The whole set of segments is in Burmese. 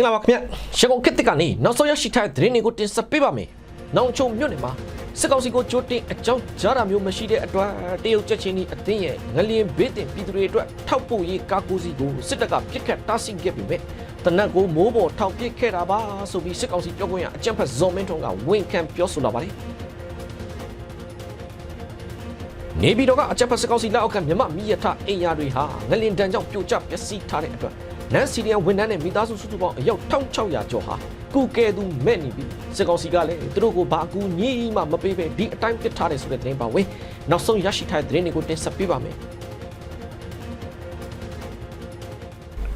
င်္ဂလာပါခင်ဗျရန်ကုန်ခေတ်သစ်ကနေနောက်ဆုံးရရှိထားတဲ့သတင်းတွေကိုတင်ဆက်ပေးပါမယ်။နောင်ချုံမြို့နယ်မှာစစ်ကောင်စီကိုကြိုတင်အကြောင်းကြားတာမျိုးမရှိတဲ့အတွက်တရုတ်ချက်ချင်းဒီအသင်းရဲ့ငလျင်ဘေးတင်ပြည်သူတွေအတွက်ထောက်ပို့ရေးကားကိုစီကိုစစ်တပ်ကပြစ်ခတ်တားဆီးခဲ့ပေမဲ့တနက်ကိုမိုးပေါ်ထောက်ပစ်ခဲ့တာပါဆိုပြီးစစ်ကောင်စီပြောခွင့်ရအကြံဖက်ဇော်မင်းထွန်းကဝန်ခံပြောဆိုလာပါတယ်။နေပြည်တော်ကအကြက်ဖက်စကောက်စီလက်အောက်ကမြမမီယထအင်ယာတွေဟာငလင်တန်းကြောင့်ပြိုကျပျက်စီးထားတဲ့အတွက် နန်စီရီယန်ဝန်ထမ်းနဲ့မိသားစုစုစုပေါင်းအယောက်1600ကျော်ဟာကုကဲသူမဲ့နေပြီစစ်ကောင်စီကလည်းသူတို့ကိုဘာကူညီမှမပေးပဲဒီအတိုင်းပစ်ထားတယ်ဆိုတဲ့သတင်းပါဝင်နောက်ဆုံးရရှိထားတဲ့သတင်းတွေကိုတင်ဆက်ပေးပါမယ်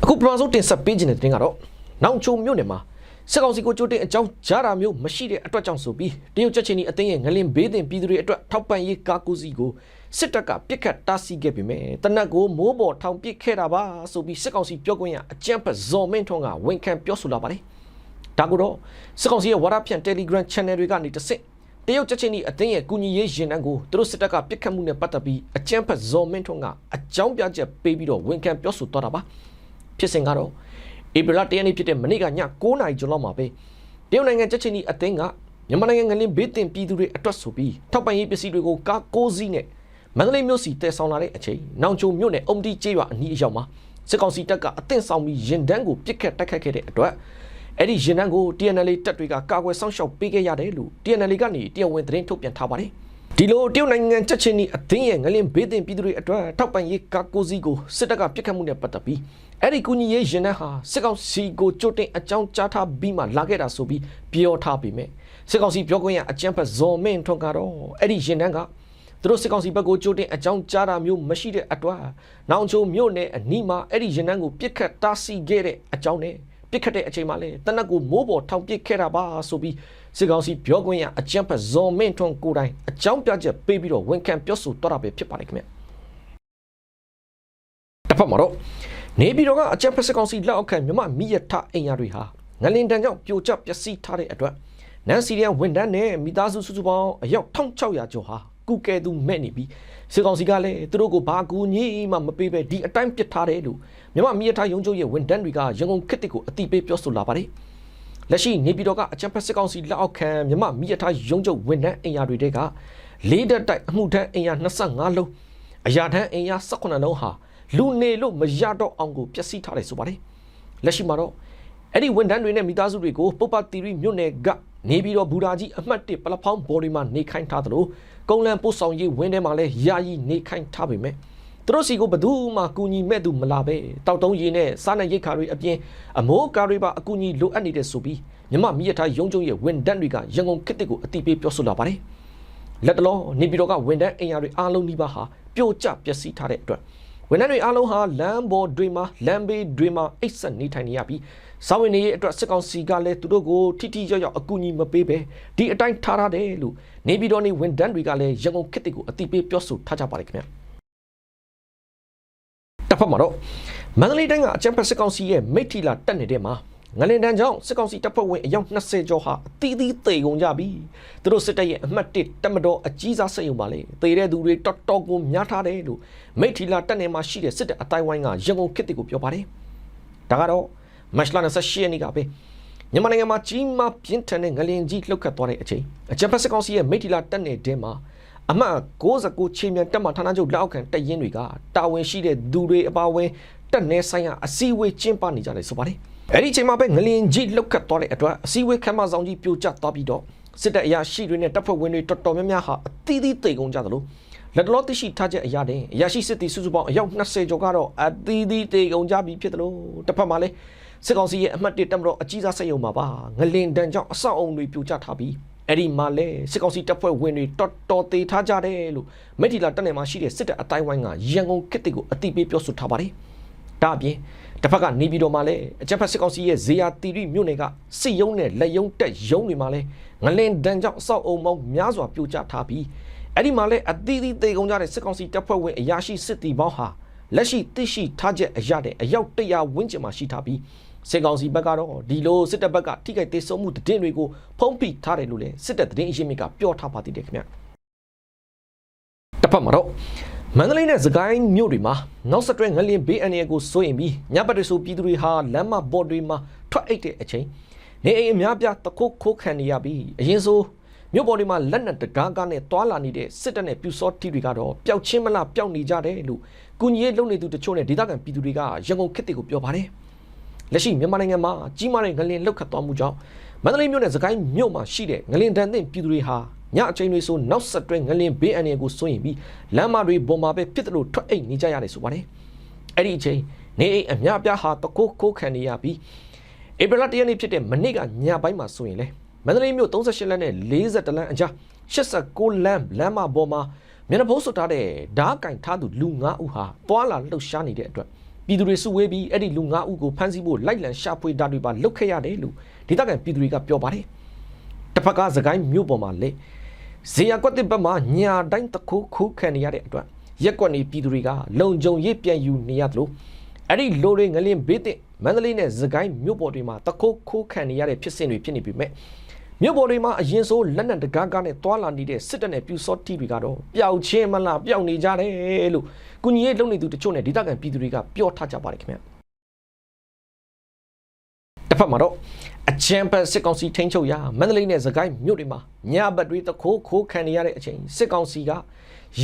အခုပထမဆုံးတင်ဆက်ပေးခြင်းတဲ့သတင်းကတော့နောင်ချုံမြို့နယ်မှာ စစ်ကောင်စီကိုကြိုတင်အကြောင်းကြားတာမျိုးမရှိတဲ့အတွက်ကြောင့်ဆိုပြီးတရုတ်ချက်ချင်းဒီအသင်းရဲ့ငလင်ဘေးတင်ပြည်သူတွေအတွက်ထောက်ပံ့ရေးကားကူးစီကိုစစ်တပ်ကပြစ်ခတ်တားဆီးခဲ့ပေမဲ့တနက်ကိုမိုးပေါ်ထောင်ပစ်ခဲ့တာပါဆိုပြီးစစ်ကောင်စီပြောခွင့်ရအကြံဖက်ဇော်မင်းထွန်းကဝန်ခံပြောဆိုလာပါတယ်ဒါကိုတော့စစ်ကောင်စီရဲ့ဝါဒဖြန့် Telegram Channel တွေကနေတစ်ဆင့်တရုတ်ချက်ချင်းဒီအသင်းရဲ့ကူညီရေးရင်နှန်းကိုသူတို့စစ်တပ်ကပြစ်ခတ်မှုနဲ့ပတ်သက်ပြီးအကြံဖက်ဇော်မင်းထွန်းကအကြောင်းပြချက်ပေးပြီးတော့ဝန်ခံပြောဆိုသွားတာပါဖြစ်စဉ်ကတော့ ဧပြီလတရက်နေ့ဖြစ်တဲ့မနေ့ကည9နာရီကျော်လောက်မှာပဲတရုတ်နိုင်ငံချက်ချင်းဒီအသင်းကမြန်မာနိုင်ငံငလင်းဘေးတင်ပြည်သူတွေအတွက်ဆိုပြီးထောက်ပံ့ရေးပစ္စည်းတွေကိုကားကိုးစီးနဲ့မန္တလေးမြို့စီတည်ဆောင်လာတဲ့အချိန်နောင်ချုံမြို့နယ်အုံတီကျေးရွာအနီးအရောက်မှာစစ်ကောင်စီတပ်ကအသင့်ဆောင်ပြီးရင်တန်းကိုပစ်ခတ်တိုက်ခတ်ခဲ့တဲ့အတွက်အဲ့ဒီရင်တန်းကို TNL တပ်တွေကကာကွယ်စောင့်ရှောက်ပေးခဲ့ရတယ်လို့ TNL ကနေတရားဝင်သတင်းထုတ်ပြန်ထားပါတယ် ဒီလိုတရုတ်နိုင်ငံချက်ချင်းဒီအသင်းရဲ့ငလင်းဘေးတင်ပြည်သူတွေအတွက်ထောက်ပံ့ရေးကားကိုးစီးကိုစစ်တပ်ကပစ်ခတ်မှုနဲ့ပတ်သက်ပြီးအဲ့ဒီကူညီရေးရင်နှန်းဟာစစ်ကောင်စီကိုကြိုတင်အကြောင်းကြားထားပြီးမှလာခဲ့တာဆိုပြီးပြောထားပေမဲ့စစ်ကောင်စီပြောခွင့်ရအကြံဖက်ဇော်မင်းထွန်းကတော့အဲ့ဒီရင်နှန်းကသူတို့စစ်ကောင်စီဘက်ကိုကြိုတင်အကြောင်းကြားတာမျိုးမရှိတဲ့အတွက်နောင်ချိုမြို့နယ်အနီးမှာအဲ့ဒီရင်နှန်းကိုပြစ်ခတ်တားဆီးခဲ့တဲ့အကြောင်းနဲ့ပြစ်ခတ်တဲ့အချိန်မှာလေတနက်ကိုမိုးပေါ်ထောင်ပစ်ခဲ့တာပါဆိုပြီး စစ်ကောင်စီပြောခွင့်ရအကြံဖက်ဇော်မင်းထွန်းကိုယ်တိုင်အကြောင်းပြချက်ပေးပြီးတော့ဝန်ခံပြောဆိုတော့တာပဲဖြစ်ပါတယ်ခင်ဗျတစ်ဖက်မှာတော့နေပြည်တော်ကအကြံဖက်စစ်ကောင်စီလက်အောက်ခံမြမမိယထအင်ယာတွေဟာငလင်တန်ကြောင့်ပြိုကျပျက်စီးထားတဲ့အတွက်နန်စီရီယန်ဝန်ထမ်းနဲ့မိသားစုစုစုပေါင်းအယောက်1600ကျော်ဟာကုကဲသူမဲ့နေပြီးစစ်ကောင်စီကလည်းသူတို့ကိုဘာကူညီမှမပေးပဲဒီအတိုင်းပစ်ထားတယ်လို့မြမမိယထရုံးချုပ်ရဲ့ဝန်ထမ်းတွေကရန်ကုန်ခေတ်တစ်ကိုအတိပေးပြောဆိုလာပါတယ် လက်ရှိနေပြည်တော်ကအကြံဖက်စစ်ကောင်စီလက်အောက်ခံမြမမိယထရုံးချုပ်ဝန်ထမ်းအင်ယာတွေတဲကလေးတက်တိုက်အမှုထမ်းအင်ယာ25လုံးအရာထမ်းအင်ယာ18လုံးဟာလူနေလို့မရတော့အောင်ကိုပျက်စီးထားတယ်ဆိုပါတယ်လက်ရှိမှာတော့အဲ့ဒီဝန်ထမ်းတွေနဲ့မိသားစုတွေကိုပုပ္ပတီရီမြို့နယ်ကနေပြီးတော့ဘူရာကြီးအမှတ်1ပလဖောင်းဘော်ဒီမှာနေခိုင်းထားသလိုကုန်းလန်ပို့ဆောင်ရေးဝင်းထဲမှာလည်းယာယီနေခိုင်းထားပေမဲ့ သူတို့စီကိုဘယ်သူမှကူညီမဲ့သူမလာပဲတောက်တုံးရီနဲ့စားနပ်ရိတ်ခါတွေအပြင်အမိုးကားတွေပါအကူအညီလိုအပ်နေတဲ့ဆိုပြီးမြမမိရထားရုံးချုပ်ရဲ့ဝန်ထမ်းတွေကရန်ကုန်ခေတ်တစ်ကိုအတိပေးပြောဆိုလာပါတယ်လက်တလုံးနေပြည်တော်ကဝန်ထမ်းအင်အားတွေအားလုံးနှိပါဟာပြိုကျပျက်စီးထားတဲ့အတွက်ဝန်ထမ်းတွေအားလုံးဟာလမ်းပေါ်တွေမှာလမ်းဘေးတွေမှာအိတ်ဆက်နေထိုင်နေရပြီးစာဝင်နေရဲ့အတွက်စစ်ကောင်စီကလည်းသူတို့ကိုထိထိရောက်ရောက်အကူအညီမပေးပဲဒီအတိုင်းထားရတယ်လို့နေပြည်တော်နေဝန်ထမ်းတွေကလည်းရန်ကုန်ခေတ်တွေကိုအတိပေးပြောဆိုထားကြပါတယ်ခင်ဗျာ တစ်ဖက်မှာတော့မန္တလေးတိုင်းကအကြံဖက်စစ်ကောင်စီရဲ့မိထီလာတက်နေတဲ့မှာငလင်တန်းကြောင့်စစ်ကောင်စီတပ်ဖွဲ့ဝင်အယောက်20ကျော်ဟာအသီးသီးတေကုန်ကြပြီသူတို့စစ်တပ်ရဲ့အမှတ်1တပ်မတော်အကြီးစားစစ်ရုံပါလေတေတဲ့သူတွေတော်တော်ကိုများထားတယ်လို့မိထီလာတက်နေမှာရှိတဲ့စစ်တပ်အတိုင်းဝိုင်းကရန်ကုန်ခေတ်တွေကိုပြောပါတယ်ဒါကတော့မတ်လ28ရက်နေ့ကပဲမြန်မာနိုင်ငံမှာကြီးမားပြင်းထန်တဲ့ငလင်ကြီးလှုပ်ခတ်သွားတဲ့အချိန်အကြံဖက်စစ်ကောင်စီရဲ့မိထီလာတက်နေတဲ့မှာ အမှတ်69ချိန်မြန်တက်မှဌာနချုပ်လက်အောက်ခံတပ်ရင်းတွေကတာဝန်ရှိတဲ့သူတွေအပါအဝင်တက်နေဆိုင်ရာအစည်းအဝေးကျင်းပနေကြတယ်ဆိုပါတယ်အဲ့ဒီချိန်မှာပဲငလင်ကြီးလှုပ်ခတ်သွားတဲ့အတွက်အစည်းအဝေးခမ်းမဆောင်ကြီးပြိုကျသွားပြီးတော့စစ်တပ်အရာရှိတွေနဲ့တပ်ဖွဲ့ဝင်တွေတော်တော်များများဟာအသီးသီးတိတ်ကုန်ကြသလိုလက်တလောသိရှိထားချက်အရာတဲ့အရာရှိစစ်တီစုစုပေါင်းအယောက်20ကျော်ကတော့အသီးသီးတိတ်ကုန်ကြပြီဖြစ်တယ်လို့တစ်ဖက်မှာလည်းစစ်ကောင်စီရဲ့အမှတ်1တပ်မတော်အကြီးစားစစ်ရုံမှာပါငလင်တန်ကြောင့်အဆောက်အုံတွေပြိုကျထားပြီး အဲ့ဒီမှာလဲစစ်ကောင်စီတပ်ဖွဲ့ဝင်တွေတော်တော်သေးထားကြတယ်လို့မိထီလာတက်နယ်မှာရှိတဲ့စစ်တပ်အတိုင်းဝိုင်းကရန်ကုန်ကစ်တွေကိုအတိပေးပြောဆိုထားပါတယ်ဒါအပြင်တစ်ဖက်ကနေပြည်တော်မှာလည်းအကြက်ဖက်စစ်ကောင်စီရဲ့ဇေယျတီရီမြို့နယ်ကစစ်ရုံးနဲ့လက်ရုံးတက်ရုံးတွေမှာလည်းငလင်တန်ကြောင့်အဆောက်အုံပေါင်းများစွာပြိုကျထားပြီးအဲ့ဒီမှာလည်းအသီးသီးတေကုန်ကြတဲ့စစ်ကောင်စီတပ်ဖွဲ့ဝင်အရာရှိစစ်တီပေါင်းဟာ လက်ရှိသိရှိထားချက်အရတဲ့အယောက်100ဝန်းကျင်မှာရှိထားပြီးစစ်ကောင်စီဘက်ကတော့ဒီလိုစစ်တပ်ဘက်ကထိခိုက်သေးဆုံးမှုတည်င်းတွေကိုဖုံးဖိထားတယ်လို့လည်းစစ်တပ်တည်င်းအရင်မြစ်ကပြောထားပါသေးတယ်ခင်ဗျတစ်ဖက်မှာတော့မန္တလေးနဲ့စကိုင်းမြို့တွေမှာနောက်ဆက်တွဲငလျင်ဘေးအန္တရာယ်ကိုစိုးရင်ပြီးညဘက်တွေဆိုပြည်သူတွေဟာလမ်းမဘော်တွေမှာထွက်အိတ်တဲ့အချိန်နေအိမ်အများပြားတခုတ်ခိုးခံနေရပြီးအရင်ဆို မြို့ပေါ်တွေမှာလက်နက်တကားကားနဲ့တွာလာနေတဲ့စစ်တပ်နဲ့ပြူစောတိတွေကတော့ပျောက်ချင်းမလားပျောက်နေကြတယ်လို့ကုညီရေးလုပ်နေသူတချို့နဲ့ဒေသခံပြည်သူတွေကရန်ကုန်ခေတ်တွေကိုပြောပါတယ်လက်ရှိမြန်မာနိုင်ငံမှာကြီးမားတဲ့ငလင်လောက်ခတ်သွားမှုကြောင့်မန္တလေးမြို့နဲ့စကိုင်းမြို့မှာရှိတဲ့ငလင်တန်တဲ့ပြည်သူတွေဟာညအချိန်တွေဆိုနောက်ဆက်တွဲငလင်ဘေးအန္တရာယ်ကိုစိုးရင်ပြီးလမ်းမတွေပေါ်မှာပဲဖြစ်တယ်လို့ထွက်အိတ်နေကြရတယ်ဆိုပါတယ်အဲ့ဒီအချိန်နေအိမ်အများပြားဟာတကိုးကိုးခံနေရပြီးဧပြီလ၁ရက်နေ့ဖြစ်တဲ့မနေ့ကညပိုင်းမှာဆိုရင်လေ မန္တလေးမြို့38လမ်းနဲ့40လမ်းအကြား89လမ်းလမ်းမပေါ်မှာမျက်နှာဖုံးစွပ်ထားတဲ့ဓားကင်ထားသူလူ9ဦးဟာတွာလာလှုပ်ရှားနေတဲ့အတွက်ပြည်သူတွေစုဝေးပြီးအဲ့ဒီလူ9ဦးကိုဖမ်းဆီးဖို့လိုက်လံရှာဖွေတာတွေပါလုပ်ခဲ့ရတယ်လို့ဒေသခံပြည်သူတွေကပြောပါတယ်တစ်ဖက်ကစကိုင်းမြို့ပေါ်မှာလေဇေယျကွက်တစ်ဘက်မှာညာတိုင်းတခုခုခံနေရတဲ့အတွက်ရက်ကွက်နေပြည်သူတွေကလုံခြုံရေးပြန်ယူနေရတယ်လို့အဲ့ဒီလိုတွေငလင်းဘေးတဲ့မန္တလေးနဲ့စကိုင်းမြို့ပေါ်တွေမှာတခုခိုးခံနေရတဲ့ဖြစ်စဉ်တွေဖြစ်နေပြီမဲ့ မြို့ပေါ်တွေမှာအရင်ဆိုလက်နက်တကားကားနဲ့တွာလာနေတဲ့စစ်တပ်နဲ့ပြူစောတီတွေကတော့ပျောက်ချင်းမလားပျောက်နေကြတယ်လို့ကုညီရေးလုပ်နေသူတချို့နဲ့ဒေသခံပြည်သူတွေကပြောထားကြပါတယ်ခင်ဗျတစ်ဖက်မှာတော့အချမ်းပတ်စစ်ကောင်စီထိန်းချုပ်ရာမန္တလေးနဲ့စကိုင်းမြို့တွေမှာညဘက်တွေတခိုးခိုးခံနေရတဲ့အချိန်စစ်ကောင်စီက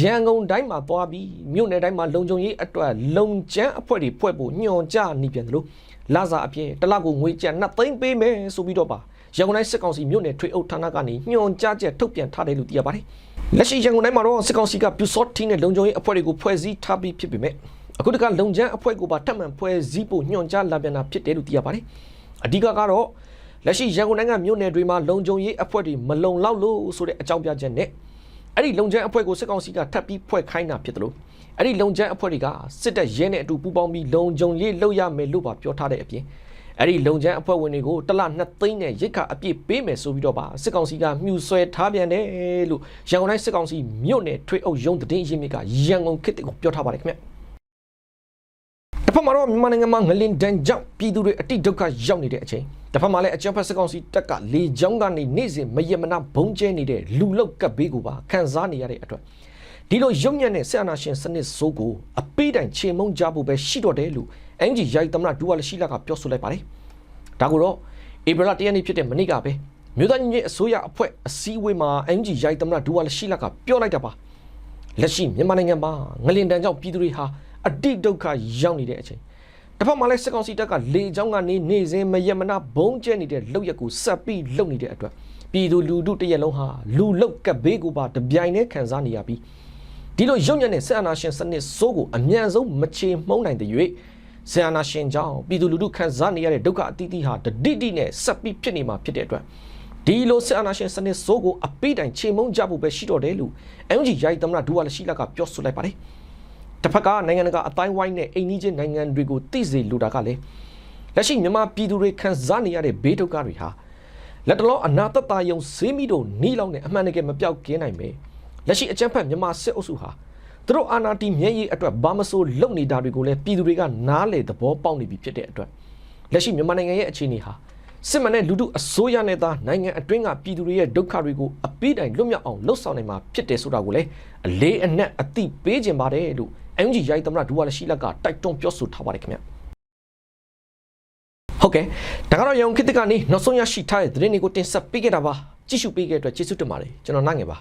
ရန်ကုန်တိုင်းမှာသွားပြီးမြို့နယ်တိုင်းမှာလုံခြုံရေးအတွက်လုံချမ်းအဖွဲ့တွေဖွဲ့ဖို့ညွှန်ကြားနေပြန်တယ်လို့လာစာအပြင်တလကိုငွေကျပ်2သိန်းပေးမယ်ဆိုပြီးတော့ပါ ရန်ကုန်တိုင်းစစ်ကောင်စီမြို့နယ်ထွေအုပ်ဌာနကနေညွှန်ကြားချက်ထုတ်ပြန်ထားတယ်လို့သိရပါတယ်လက်ရှိရန်ကုန်တိုင်းမှာတော့စစ်ကောင်စီကပြူစော့တီနဲ့လုံခြုံရေးအဖွဲ့တွေကိုဖွဲ့စည်းထားပြီးဖြစ်ပေမဲ့အခုတကလုံချမ်းအဖွဲ့ကိုပါထပ်မံဖွဲ့စည်းဖို့ညွှန်ကြားလာပြန်တာဖြစ်တယ်လို့သိရပါတယ်အဓိကကတော့လက်ရှိရန်ကုန်တိုင်းကမြို့နယ်တွေမှာလုံခြုံရေးအဖွဲ့တွေမလုံလောက်လို့ဆိုတဲ့အကြောင်းပြချက်နဲ့အဲ့ဒီလုံခြုံအဖွဲ့ကိုစစ်ကောင်စီကထပ်ပြီးဖွဲ့ခိုင်းတာဖြစ်တယ်လို့အဲ့ဒီလုံခြုံအဖွဲ့တွေကစစ်တပ်ရဲနဲ့အတူပူးပေါင်းပြီးလုံခြုံရေးလုပ်ရမယ်လို့ပါပြောထားတဲ့အပြင် အဲ့ဒီလုံခြုံအဖွဲ့ဝင်တွေကိုတစ်လ2သိန်းနဲ့ရစ်ခအပြည့်ပေးမယ်ဆိုပြီးတော့ပါစစ်ကောင်စီကမြှူဆွဲထားပြန်တယ်လို့ရန်ကုန်တိုင်းစစ်ကောင်စီမြို့နယ်ထွေအုပ်ရုံးတည်င်းရင်းမြစ်ကရန်ကုန်ခေတ်ကိုပြောထားပါတယ်ခင်ဗျတစ်ဖက်မှာတော့မြန်မာနိုင်ငံမှာငလင်တန်းကြောင့်ပြည်သူတွေအတိဒုက္ခရောက်နေတဲ့အချိန်တစ်ဖက်မှာလည်းအကြမ်းဖက်စစ်ကောင်စီတပ်ကလေကြောင်းကနေနေ့စဉ်မယမနာဘုံကျဲနေတဲ့လူလောက်ကပ်ဘေးကိုပါခန်းစားနေရတဲ့အတွက်ဒီလိုရုံညံ့တဲ့ဆက်အာနာရှင်စနစ်စိုးကိုအပေးတိုင်ချေမုံကြဖို့ပဲရှိတော့တယ်လို့ အန်ဂျီရိုက်သမနာဒူဝါလရှိလာကပြောဆိုလိုက်ပါတယ်ဒါကိုတော့ဧပြီလတရက်နေ့ဖြစ်တဲ့မနေ့ကပဲမြို့သားညီအစိုးရအဖွဲ့အစည်းအဝေးမှာအန်ဂျီရိုက်သမနာဒူဝါလရှိလာကပြောလိုက်တာပါလက်ရှိမြန်မာနိုင်ငံမှာငလင်တန်းကြောင့်ပြည်သူတွေဟာအတိဒုက္ခရောက်နေတဲ့အချိန်တစ်ဖက်မှာလည်းစစ်ကောင်စီတပ်ကလေကြောင်းကနေနေစဉ်မယမနာဘုံကျဲနေတဲ့လောက်ရက်ကိုဆက်ပြီးလုပ်နေတဲ့အတွက်ပြည်သူလူထုတရက်လုံးဟာလူလုတ်ကပ်ဘေးကိုပါတပြိုင်တည်းခံစားနေရပြီးဒီလိုရုံညံ့တဲ့ဆက်အာနာရှင်စနစ်စိုးကိုအမြန်ဆုံးမချေမှုန်းနိုင်တဲ့၍ ဆက်အာနာရှင်ကြောင့်ပြည်သူလူထုခံစားနေရတဲ့ဒုက္ခအတိအသီးဟာတတိတိနဲ့ဆက်ပြီးဖြစ်နေမှာဖြစ်တဲ့အတွက်ဒီလိုဆက်အာနာရှင်စနစ်စိုးကိုအပိတိုင်ချေမှုန်းကြဖို့ပဲရှိတော့တယ်လို့အန်ဂျီရိုက်သမနာဒူဝါလရှိလာကပြောဆိုလိုက်ပါတယ်တစ်ဖက်ကနိုင်ငံတကာအတိုင်းဝိုင်းနဲ့အိမ်နီးချင်းနိုင်ငံတွေကိုသိစေလိုတာကလည်းလက်ရှိမြန်မာပြည်သူတွေခံစားနေရတဲ့ဘေးဒုက္ခတွေဟာလက်တလောအနာတတယုံဈေးမီတို့နီးလောင်တဲ့အမှန်တကယ်မပြောက်ကင်းနိုင်ပဲလက်ရှိအကြမ်းဖက်မြန်မာစစ်အုပ်စုဟာ သူတို့အာဏာတီမျက်ရည်အတွက်ဘာမဆိုလုပ်နေတာတွေကိုလည်းပြည်သူတွေကနားလေသဘောပေါက်နေပြီဖြစ်တဲ့အတွက်လက်ရှိမြန်မာနိုင်ငံရဲ့အခြေအနေဟာစစ်မှန်တဲ့လူထုအစိုးရနဲ့သားနိုင်ငံအတွင်းကပြည်သူတွေရဲ့ဒုက္ခတွေကိုအပိတိုင်လွတ်မြောက်အောင်လှုပ်ဆောင်နိုင်မှာဖြစ်တယ်ဆိုတာကိုလည်းအလေးအနက်အသိပေးခြင်းပါတယ်လို့ MG ရိုက်သမရဒူဝါလရှိလက်ကတိုက်တွန်းပြောဆိုထားပါတယ်ခင်ဗျဟုတ်ကဲ့ဒါကတော့ရောင်ခေတ်ကနေနောက်ဆုံးရရှိထားတဲ့သတင်းတွေကိုတင်ဆက်ပေးခဲ့တာပါကြည့်ရှုပေးခဲ့တဲ့အတွက်ကျေးဇူးတင်ပါတယ်ကျွန်တော်နိုင်ငယ်ပါ